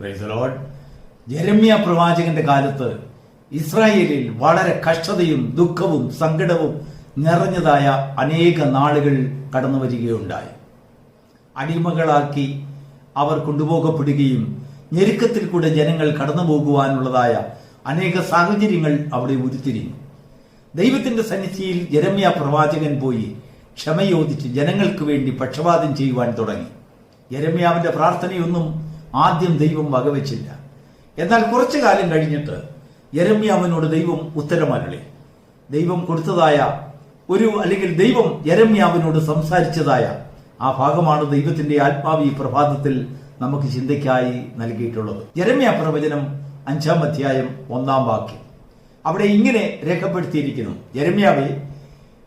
Price load Jeremiah പ്രവാചകന്റെ കാലത്ത് ഇസ്രായേലിൽ വളരെ കഷ്ടതയും ദുഃഖവും സങ്കടവും നിറഞ്ഞതായ അനേക നാളുകൾ കടന്നു വരികയുണ്ടായി. അടിമകളാക്കി അവർ കൊണ്ടുപോകപ്പെടുകയും ഞെരുക്കത്തിൽ കൂടെ ജനങ്ങൾ കടന്നു പോകുവാനുള്ളതായ അനേക സാഹചര്യങ്ങൾ അവിടെ ഉരുത്തിരിഞ്ഞു. ദൈവത്തിന്റെ സന്നിധിയിൽ ജരമ്യ പ്രവാചകൻ പോയി ക്ഷമയോദിച്ച് ജനങ്ങൾക്ക് വേണ്ടി പക്ഷപാതം ചെയ്യുവാൻ തുടങ്ങി. ജരമ്യാവിന്റെ പ്രാർത്ഥനയൊന്നും ആദ്യം ദൈവം വകവെച്ചില്ല. എന്നാൽ കുറച്ചു കാലം കഴിഞ്ഞിട്ട് യരമ്യാവിനോട് ദൈവം ഉത്തരമരളി. ദൈവം കൊടുത്തതായ ഒരു അല്ലെങ്കിൽ ദൈവം യരമ്യാവിനോട് സംസാരിച്ചതായ ആ ഭാഗമാണ് ദൈവത്തിന്റെ ആത്മാവി പ്രഭാതത്തിൽ നമുക്ക് ചിന്തയ്ക്കായി നൽകിയിട്ടുള്ളത്. യരമ്യ പ്രവചനം അഞ്ചാം അധ്യായം ഒന്നാം വാക്യം. അവിടെ ഇങ്ങനെ രേഖപ്പെടുത്തിയിരിക്കുന്നു. യരമ്യാവെ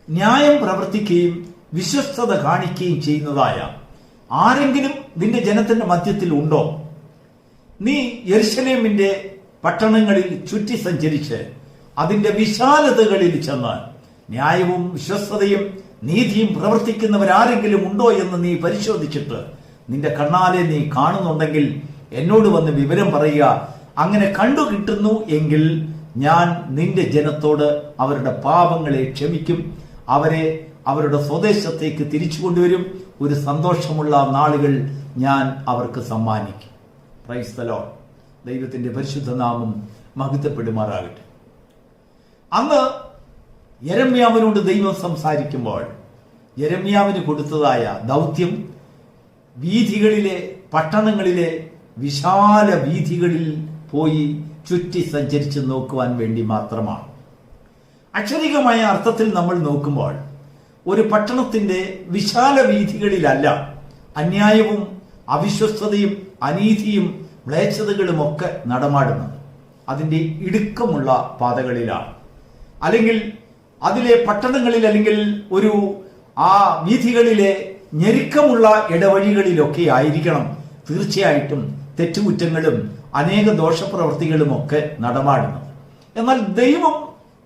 ന്യായം പ്രവർത്തിക്കുകയും വിശ്വസ്തത കാണിക്കുകയും ചെയ്യുന്നതായ ആരെങ്കിലും നിന്റെ ജനത്തിന്റെ മധ്യത്തിൽ ഉണ്ടോ? നീ യർശലേമിന്റെ പട്ടണങ്ങളിൽ ചുറ്റി സഞ്ചരിച്ച് അതിന്റെ വിശാലതകളിൽ ചെന്ന് ന്യായവും വിശ്വസ്തയും നീതിയും പ്രവർത്തിക്കുന്നവരാരെങ്കിലും ഉണ്ടോ എന്ന് നീ പരിശോധിച്ചിട്ട് നിന്റെ കണ്ണാലെ നീ കാണുന്നുണ്ടെങ്കിൽ എന്നോട് വന്ന് വിവരം പറയുക. അങ്ങനെ കണ്ടു കിട്ടുന്നു എങ്കിൽ ഞാൻ നിന്റെ ജനത്തോട് അവരുടെ പാപങ്ങളെ ക്ഷമിക്കും. അവരെ അവരുടെ സ്വദേശത്തേക്ക് തിരിച്ചു കൊണ്ടുവരും. ഒരു സന്തോഷമുള്ള നാളുകൾ ഞാൻ അവർക്ക് സമ്മാനിക്കും. ലോർഡ് ദൈവത്തിന്റെ പരിശുദ്ധ നാമം മഹത്വപ്പെടുമാറാകട്ടെ. അന്ന് യരമ്യാവിനോട് ദൈവം സംസാരിക്കുമ്പോൾ യരമ്യാവിന് കൊടുത്തതായ ദൗത്യം വീഥികളിലെ പട്ടണങ്ങളിലെ വിശാല വീഥികളിൽ പോയി ചുറ്റി സഞ്ചരിച്ച് നോക്കുവാൻ വേണ്ടി മാത്രമാണ്. അക്ഷരികമായ അർത്ഥത്തിൽ നമ്മൾ നോക്കുമ്പോൾ ഒരു പട്ടണത്തിന്റെ വിശാല വീഥികളിലല്ല അന്യായവും അവിശ്വസ്തതയും അനീതിയും മ്ലേച്ഛതകളും ഒക്കെ നടമാടുന്നത്. അതിന്റെ ഇടുക്കമുള്ള പാതകളിലാണ്. അല്ലെങ്കിൽ അതിലെ പട്ടണങ്ങളിൽ അല്ലെങ്കിൽ ഒരു ആ വീഥികളിലെ ഞെരുക്കമുള്ള ഇടവഴികളിലൊക്കെ ആയിരിക്കണം തീർച്ചയായിട്ടും തെറ്റുകുറ്റങ്ങളും അനേക ദോഷപ്രവർത്തികളും ഒക്കെ നടമാടുന്നത്. എന്നാൽ ദൈവം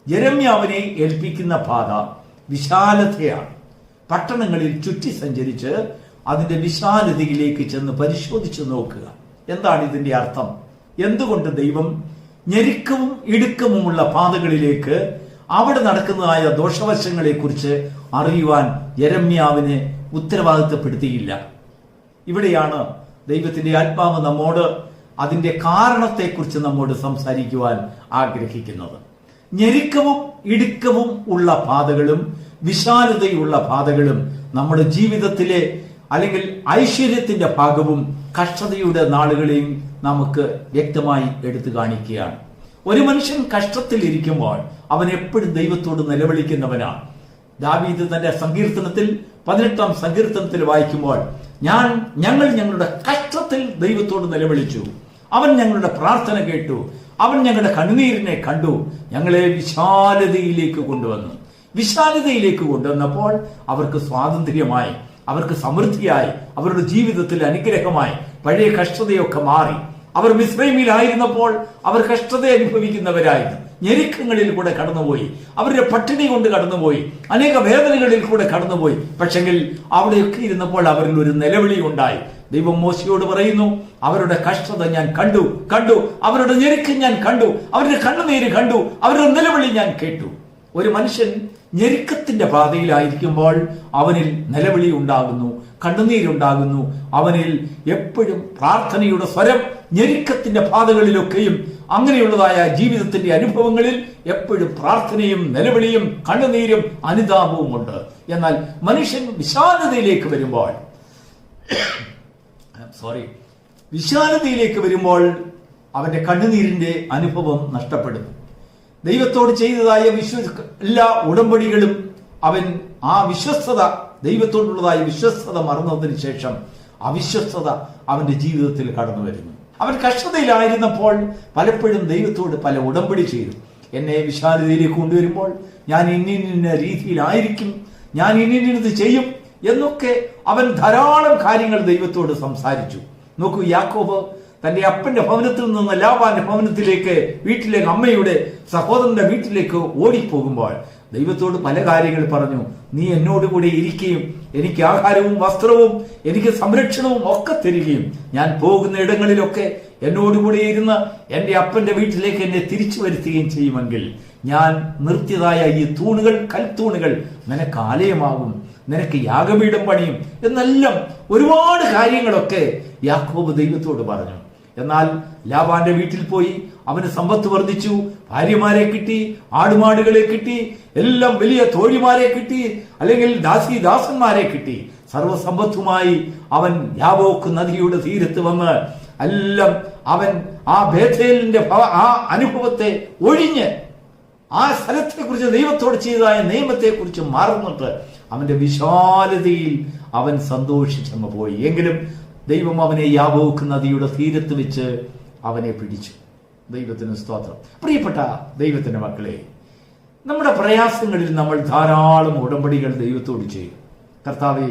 ജരമ്യാവിനെ ഏൽപ്പിക്കുന്ന പാത വിശാലതയാണ്. പട്ടണങ്ങളിൽ ചുറ്റി സഞ്ചരിച്ച് അതിന്റെ വിശാലതയിലേക്ക് ചെന്ന് പരിശോധിച്ച് നോക്കുക. എന്താണ് ഇതിന്റെ അർത്ഥം? എന്തുകൊണ്ട് ദൈവം ഞെരുക്കവും ഇടുക്കവുമുള്ള പാതകളിലേക്ക് അവിടെ നടക്കുന്നതായ ദോഷവശങ്ങളെ കുറിച്ച് അറിയുവാൻ യരമ്യാവിനെ ഉത്തരവാദിത്തപ്പെടുത്തിയില്ല. ഇവിടെയാണ് ദൈവത്തിന്റെ ആത്മാവ് നമ്മോട് അതിന്റെ കാരണത്തെക്കുറിച്ച് നമ്മോട് സംസാരിക്കുവാൻ ആഗ്രഹിക്കുന്നത്. ഞെരുക്കവും ഇടുക്കവും ഉള്ള പാതകളും വിശാലതയുള്ള പാതകളും നമ്മുടെ ജീവിതത്തിലെ അല്ലെങ്കിൽ ഐശ്വര്യത്തിന്റെ ഭാഗവും കഷ്ടതയുടെ നാളുകളെയും നമുക്ക് വ്യക്തമായി എടുത്തു കാണിക്കുകയാണ്. ഒരു മനുഷ്യൻ കഷ്ടത്തിൽ ഇരിക്കുമ്പോൾ അവൻ എപ്പോഴും ദൈവത്തോട് നിലവിളിക്കുന്നവനാണ്. ദാവീദ് തന്റെ സങ്കീർത്തനത്തിൽ പതിനെട്ടാം സങ്കീർത്തനത്തിൽ വായിക്കുമ്പോൾ ഞാൻ ഞങ്ങൾ ഞങ്ങളുടെ കഷ്ടത്തിൽ ദൈവത്തോട് നിലവിളിച്ചു. അവൻ ഞങ്ങളുടെ പ്രാർത്ഥന കേട്ടു. അവൻ ഞങ്ങളുടെ കണ്ണുനീരിനെ കണ്ടു. ഞങ്ങളെ വിശാലതയിലേക്ക് കൊണ്ടുവന്നു. വിശാലതയിലേക്ക് കൊണ്ടുവന്നപ്പോൾ അവർക്ക് സ്വാതന്ത്ര്യമായി അവർക്ക് സമൃദ്ധിയായി അവരുടെ ജീവിതത്തിൽ അനുഗ്രഹമായി പഴയ കഷ്ടതയൊക്കെ മാറി. അവർ മിസ്ലൈമിലായിരുന്നപ്പോൾ അവർ കഷ്ടത അനുഭവിക്കുന്നവരായിരുന്നു. ഞെരുക്കങ്ങളിൽ കൂടെ കടന്നുപോയി. അവരുടെ പട്ടിണി കൊണ്ട് കടന്നുപോയി. അനേക വേദനകളിൽ കൂടെ കടന്നുപോയി. പക്ഷെങ്കിൽ അവിടെയൊക്കെ ഇരുന്നപ്പോൾ അവരിൽ ഒരു നിലവിളി ഉണ്ടായി ദൈവം മോശയോട് പറയുന്നു അവരുടെ കഷ്ടത ഞാൻ കണ്ടു കണ്ടു. അവരുടെ ഞെരുക്കം ഞാൻ കണ്ടു അവരുടെ കണ്ണുനീര് കണ്ടു അവരുടെ നിലവിളി ഞാൻ കേട്ടു. ഒരു മനുഷ്യൻ ഞെരുക്കത്തിന്റെ പാതയിലായിരിക്കുമ്പോൾ അവനിൽ നിലവിളി ഉണ്ടാകുന്നു കണ്ണുനീരുണ്ടാകുന്നു. അവനിൽ എപ്പോഴും പ്രാർത്ഥനയുടെ സ്വരം ഞെരുക്കത്തിന്റെ പാതകളിലൊക്കെയും അങ്ങനെയുള്ളതായ ജീവിതത്തിന്റെ അനുഭവങ്ങളിൽ എപ്പോഴും പ്രാർത്ഥനയും നിലവിളിയും കണ്ണുനീരും അനുതാപവും ഉണ്ട് എന്നാൽ മനുഷ്യൻ വിശാലതയിലേക്ക് വരുമ്പോൾ സോറി വിശാലതയിലേക്ക് വരുമ്പോൾ അവന്റെ കണ്ണുനീരിന്റെ അനുഭവം നഷ്ടപ്പെടുന്നു. ദൈവത്തോട് ചെയ്തതായ വിശ്വ എല്ലാ ഉടമ്പടികളും അവൻ ആ വിശ്വസ്തത ദൈവത്തോടുള്ളതായ വിശ്വസ്തത മറന്നതിന് ശേഷം അവിശ്വസ്തത അവന്റെ ജീവിതത്തിൽ കടന്നു വരുന്നു. അവൻ കഷ്ടതയിലായിരുന്നപ്പോൾ പലപ്പോഴും ദൈവത്തോട് പല ഉടമ്പടി ചെയ്തു. എന്നെ വിശാലതയിലേക്ക് കൊണ്ടുവരുമ്പോൾ ഞാൻ ഇന്നിന്ന ഇന്ന രീതിയിലായിരിക്കും ഞാൻ ഇന്നിന്നത് ചെയ്യും എന്നൊക്കെ അവൻ ധാരാളം കാര്യങ്ങൾ ദൈവത്തോട് സംസാരിച്ചു. നോക്കൂ യാക്കോബ് തന്റെ അപ്പന്റെ ഭവനത്തിൽ നിന്ന് ലാബാന്റെ ഭവനത്തിലേക്ക് വീട്ടിലേക്ക് അമ്മയുടെ സഹോദരന്റെ വീട്ടിലേക്ക് ഓടിപ്പോകുമ്പോൾ ദൈവത്തോട് പല കാര്യങ്ങൾ പറഞ്ഞു. നീ എന്നോട് കൂടെ ഇരിക്കുകയും എനിക്ക് ആഹാരവും വസ്ത്രവും എനിക്ക് സംരക്ഷണവും ഒക്കെ തരികയും ഞാൻ പോകുന്ന ഇടങ്ങളിലൊക്കെ എന്നോടുകൂടി ഇരുന്ന് എന്റെ അപ്പന്റെ വീട്ടിലേക്ക് എന്നെ തിരിച്ചു വരുത്തുകയും ചെയ്യുമെങ്കിൽ ഞാൻ നിർത്തിയതായ ഈ തൂണുകൾ കൽത്തൂണുകൾ നിനക്ക് ആലയമാകും. നിനക്ക് യാഗപീഠം പണിയും എന്നെല്ലാം ഒരുപാട് കാര്യങ്ങളൊക്കെ യാക്കോബ് ദൈവത്തോട് പറഞ്ഞു. എന്നാൽ ലാബാന്റെ വീട്ടിൽ പോയി അവന് സമ്പത്ത് വർദ്ധിച്ചു. ഭാര്യമാരെ കിട്ടി ആടുമാടുകളെ കിട്ടി എല്ലാം വലിയ തോഴിമാരെ കിട്ടി അല്ലെങ്കിൽ ദാസി ദാസന്മാരെ കിട്ടി. സർവസമ്പത്തുമായി അവൻ യാബോക്ക് നദിയുടെ തീരത്ത് വന്ന് എല്ലാം അവൻ ആ ബേഥേലിന്റെ ആ അനുഭവത്തെ ഒഴിഞ്ഞ് ആ സ്ഥലത്തെ കുറിച്ച് ദൈവത്തോട് ചെയ്തതായ നിയമത്തെ കുറിച്ച് മറന്നിട്ട് അവന്റെ വിശാലതയിൽ അവൻ സന്തോഷിച്ചങ്ങ് പോയി. എങ്കിലും ദൈവം അവനെ യാബോക്ക് നദിയുടെ തീരത്ത് വെച്ച് അവനെ പിടിച്ചു. ദൈവത്തിന് സ്തോത്രം. പ്രിയപ്പെട്ട ദൈവത്തിന്റെ മക്കളെ നമ്മുടെ പ്രയാസങ്ങളിൽ നമ്മൾ ധാരാളം ഉടമ്പടികൾ ദൈവത്തോട് ചെയ്യും. കർത്താവെ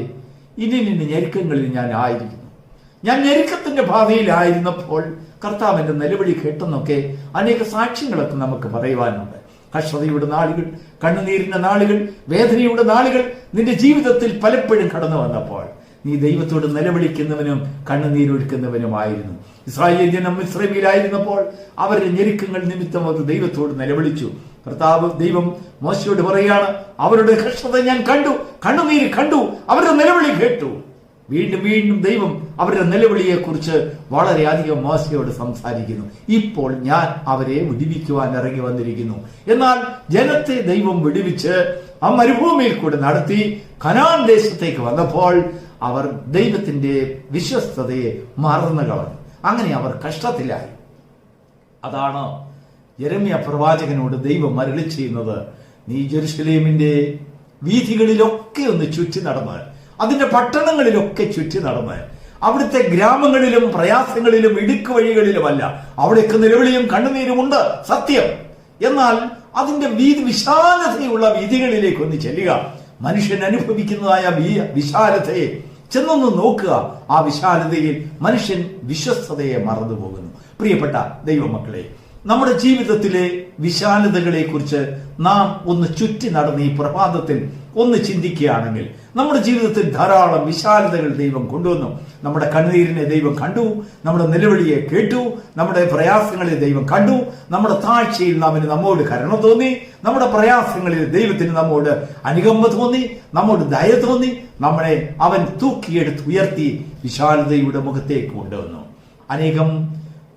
ഇനി നിന്ന് ഞെരുക്കങ്ങളിൽ ഞാൻ ആയിരിക്കുന്നു. ഞാൻ ഞെരുക്കത്തിന്റെ ഭാവിയിലായിരുന്നപ്പോൾ കർത്താവിന്റെ നിലവിളി കേട്ടെന്നൊക്കെ അനേക സാക്ഷ്യങ്ങളൊക്കെ നമുക്ക് പറയുവാനുണ്ട്. കഷ്ടതയുടെ നാളുകൾ കണ്ണുനീരിന്റെ നാളുകൾ വേദനയുടെ നാളുകൾ നിന്റെ ജീവിതത്തിൽ പലപ്പോഴും കടന്നു വന്നപ്പോൾ നീ ദൈവത്തോട് നിലവിളിക്കുന്നവനും കണ്ണുനീരൊഴുക്കുന്നവനുമായിരുന്നു ഇസ്രായേൽ ജനം ഇസ്രൈമിലായിരുന്നപ്പോൾ അവരുടെ ഞെരുക്കങ്ങൾ നിമിത്തം അവർ ദൈവത്തോട് നിലവിളിച്ചു. കർത്താവ് ദൈവം മോശയോട് പറയാണ് അവരുടെ കഷ്ടത ഞാൻ കണ്ടു കണ്ണുനീര് കണ്ടു അവരുടെ നിലവിളി കേട്ടു. വീണ്ടും വീണ്ടും ദൈവം അവരുടെ നിലവിളിയെ കുറിച്ച് വളരെയധികം മോശയോട് സംസാരിക്കുന്നു. ഇപ്പോൾ ഞാൻ അവരെ വിടിവിക്കുവാൻ ഇറങ്ങി വന്നിരിക്കുന്നു. എന്നാൽ ജനത്തെ ദൈവം വിടിവിച്ച് ആ മരുഭൂമിയിൽ കൂടെ നടത്തി കനാൻ ദേശത്തേക്ക് വന്നപ്പോൾ അവർ ദൈവത്തിന്റെ വിശ്വസ്തതയെ മറന്നു കളഞ്ഞു. അങ്ങനെ അവർ കഷ്ടത്തിലായി. അതാണ് യരമ്യ പ്രവാചകനോട് ദൈവം മരളി ചെയ്യുന്നത്. നീ ജെറുസലേമിന്റെ വീഥികളിലൊക്കെ ഒന്ന് ചുറ്റി നടന്ന് അതിന്റെ പട്ടണങ്ങളിലൊക്കെ ചുറ്റി നടന്ന് അവിടുത്തെ ഗ്രാമങ്ങളിലും പ്രയാസങ്ങളിലും ഇടുക്ക് വഴികളിലുമല്ല. അവിടെയൊക്കെ നിലവിളിയും കണ്ണുനീരുമുണ്ട് സത്യം. എന്നാൽ അതിന്റെ വീതി വിശാലതയുള്ള വീതികളിലേക്ക് ഒന്ന് ചെല്ലുക. മനുഷ്യൻ അനുഭവിക്കുന്നതായ വിശാലതയെ ചെന്നൊന്ന് നോക്കുക. ആ വിശാലതയിൽ മനുഷ്യൻ വിശ്വസ്തതയെ മറന്നു പോകുന്നു പ്രിയപ്പെട്ട ദൈവമക്കളെ നമ്മുടെ ജീവിതത്തിലെ വിശാലതകളെ കുറിച്ച് നാം ഒന്ന് ചുറ്റി നടന്ന് ഈ പ്രഭാതത്തിൽ ഒന്ന് ചിന്തിക്കുകയാണെങ്കിൽ നമ്മുടെ ജീവിതത്തിൽ ധാരാളം വിശാലതകൾ ദൈവം കൊണ്ടുവന്നു. നമ്മുടെ കണ്ണുനീരിനെ ദൈവം കണ്ടു നമ്മുടെ നിലവിളിയെ കേട്ടു നമ്മുടെ പ്രയാസങ്ങളെ ദൈവം കണ്ടു നമ്മുടെ താഴ്ചയിൽ നാമിന് നമ്മോട് കരുണ തോന്നി നമ്മുടെ പ്രയാസങ്ങളിൽ ദൈവത്തിന് നമ്മോട് അനുകമ്പ തോന്നി നമ്മോട് ദയ തോന്നി നമ്മളെ അവൻ തൂക്കിയെടുത്ത് ഉയർത്തി വിശാലതയുടെ മുഖത്തേക്ക് കൊണ്ടുവന്നു. അനേകം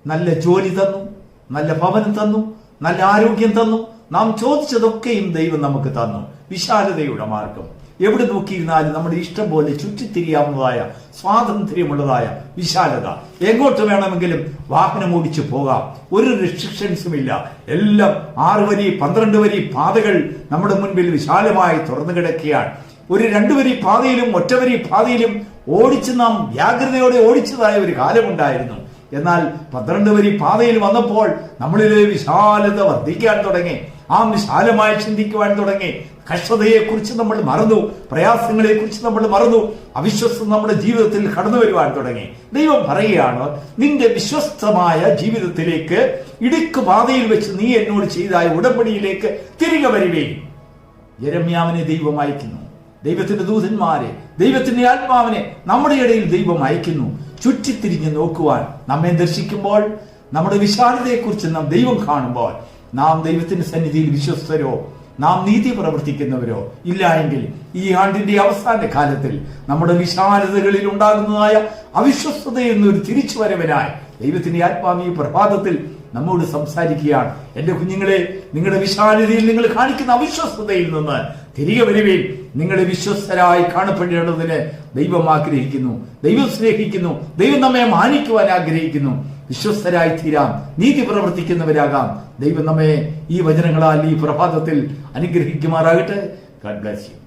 നല്ല ജോലി തന്നു നല്ല ഭവനം തന്നു നല്ല ആരോഗ്യം തന്നു. നാം ചോദിച്ചതൊക്കെയും ദൈവം നമുക്ക് തന്നു. വിശാലതയുടെ മാർഗം. എവിടെ നോക്കിയിരുന്നാലും നമ്മുടെ ഇഷ്ടം പോലെ ചുറ്റിത്തിരിയാവുന്നതായ സ്വാതന്ത്ര്യമുള്ളതായ വിശാലത. എങ്ങോട്ട് വേണമെങ്കിലും വാഹനം ഓടിച്ചു പോകാം. ഒരു റെസ്ട്രിക്ഷൻസും ഇല്ല. എല്ലാം ആറ് വരി പന്ത്രണ്ട് വരി പാതകൾ നമ്മുടെ മുൻപിൽ വിശാലമായി തുറന്നു കിടക്കുകയാണ്. ഒരു രണ്ടുവരി പാതയിലും ഒറ്റവരി പാതയിലും ഓടിച്ച് നാം വ്യാഗ്രതയോടെ ഓടിച്ചതായ ഒരു കാലമുണ്ടായിരുന്നു. എന്നാൽ പന്ത്രണ്ട് വരി പാതയിൽ വന്നപ്പോൾ നമ്മളിലെ വിശാലത വർദ്ധിക്കാൻ തുടങ്ങി. ആ വിശാലമായി ചിന്തിക്കുവാൻ തുടങ്ങി. കഷ്ടതയെ കുറിച്ച് നമ്മൾ മറന്നു. പ്രയാസങ്ങളെ കുറിച്ച് നമ്മൾ മറന്നു. അവിശ്വസ്തം നമ്മുടെ ജീവിതത്തിൽ കടന്നു വരുവാൻ തുടങ്ങി. ദൈവം പറയുകയാണ് നിന്റെ വിശ്വസ്തമായ ജീവിതത്തിലേക്ക് ഇടുക്ക് പാതയിൽ വെച്ച് നീ എന്നോട് ചെയ്തായ ഉടമ്പടിയിലേക്ക് തിരികെ വരുവേ യരമ്യാവിനെ ദൈവം അയക്കുന്നു. ദൈവത്തിന്റെ ദൂതന്മാരെ ദൈവത്തിന്റെ ആത്മാവിനെ നമ്മുടെ ഇടയിൽ ദൈവം അയക്കുന്നു. ചുറ്റിത്തിരിഞ്ഞ് നോക്കുവാൻ നമ്മെ ദർശിക്കുമ്പോൾ നമ്മുടെ വിശാലതയെക്കുറിച്ച് നാം ദൈവം കാണുമ്പോൾ നാം ദൈവത്തിന്റെ സന്നിധിയിൽ വിശ്വസ്തരോ നാം നീതി പ്രവർത്തിക്കുന്നവരോ ഇല്ല എങ്കിൽ ഈ ആണ്ടിന്റെ അവസാന കാലത്തിൽ നമ്മുടെ വിശാലതകളിൽ ഉണ്ടാകുന്നതായ അവിശ്വസ്തതയെന്നൊരു തിരിച്ചുവരവനായി ദൈവത്തിന്റെ ആത്മാവ് ഈ പ്രഭാതത്തിൽ നമ്മോട് സംസാരിക്കുകയാണ്. എന്റെ കുഞ്ഞുങ്ങളെ നിങ്ങളുടെ വിശാലതയിൽ നിങ്ങൾ കാണിക്കുന്ന അവിശ്വസ്തതയിൽ നിന്ന് തിരികെ വരുവേൻ. നിങ്ങളെ വിശ്വസ്തരായി കാണപ്പെടേണ്ടതിന് ദൈവം ആഗ്രഹിക്കുന്നു. ദൈവം സ്നേഹിക്കുന്നു. ദൈവം നമ്മെ മാനിക്കുവാൻ ആഗ്രഹിക്കുന്നു. വിശ്വസ്തരായി തീരാം. നീതി പ്രവർത്തിക്കുന്നവരാകാം. ദൈവം നമ്മെ ഈ വചനങ്ങളാൽ ഈ പ്രഭാതത്തിൽ അനുഗ്രഹിക്കുമാറാകട്ടെ. ഗാഡ് ബ്ലാസ് യു